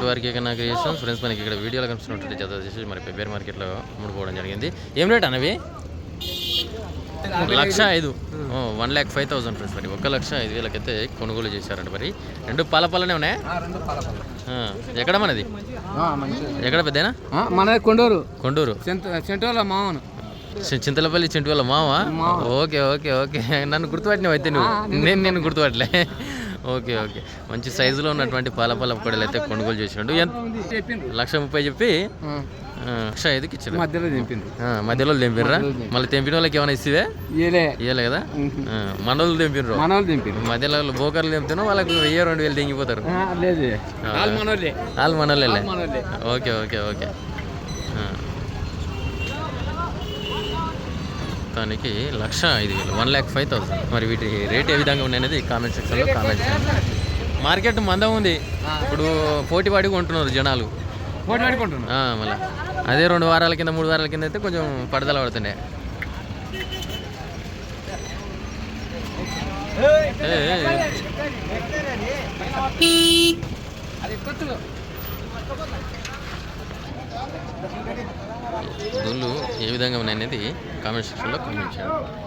To వారికి కన్నా creations friends మనకి ఇక్కడ వీడియోలో కనిపిస్తున్నటువంటి జత వచ్చేసి మరి పెబ్బేరు మార్కెట్లో అమ్ముడుకోవడం జరిగింది. ఏం రేట్ అన్నవి? లక్ష ఐదు. One lakh five thousand friends మరి. ఒక లక్ష ఐదు వేలకైతే కొనుగోలు చేశారంట మరి. రెండు పాల పాలనే ఉన్నాయా? ఎక్కడ మనది? ఎక్కడ పెద్దనా? మనది కొండూరు. కొండూరు. సెంట సెంట్రల్ మామను చింతలపల్లి చింటి వాళ్ళ మామ ఓకే ఓకే ఓకే. నన్ను గుర్తుపట్టినావు అయితే నువ్వు నేను నేను గుర్తుపట్టలే. Okay okay. మంచి సైజులో ఉన్నటువంటి పాల పాల పొడలు అయితే కొనుగోలు చెప్పిండ్రు లక్ష ముప్పై చెప్పి లక్ష ఐదుకి ఇచ్చాడు మధ్యలో ఆ, మధ్యలో తెంపిర్రా మళ్ళీ తెంపిన వాళ్ళకి ఏమైనా ఇస్తే ఇవ్వలే కదా? మనోళ్ళు దింపిండ్రు మధ్యలో బోకర్లు తెంపితే వాళ్ళకి వెయ్యి రెండు వేలు తెంగిపోతారు వాళ్ళు మనోళ్ళే. Okay okay okay. దానికి లక్ష ఐదు వేలు వన్ ల్యాక్ ఫైవ్ థౌసండ్. మరి వీటి రేట్ ఏ విధంగా ఉన్నాయనేది కామెంట్ సెక్షన్లో కామెంట్ చేయండి. మార్కెట్ మందం ఉంది. ఇప్పుడు పోటీ పడి కొంటున్నారు జనాలు. పోటీ పడుకుంటున్నాం ఆ, మళ్ళా. అదే రెండు వారాల కింద మూడు వారాల కింద అయితే కొంచెం పడదల పడుతుండే. అది దొల్లు ఏ విధంగా ఉన్నాయనేది కామెంట్ సెక్షన్లో కామెంట్ చేయండి.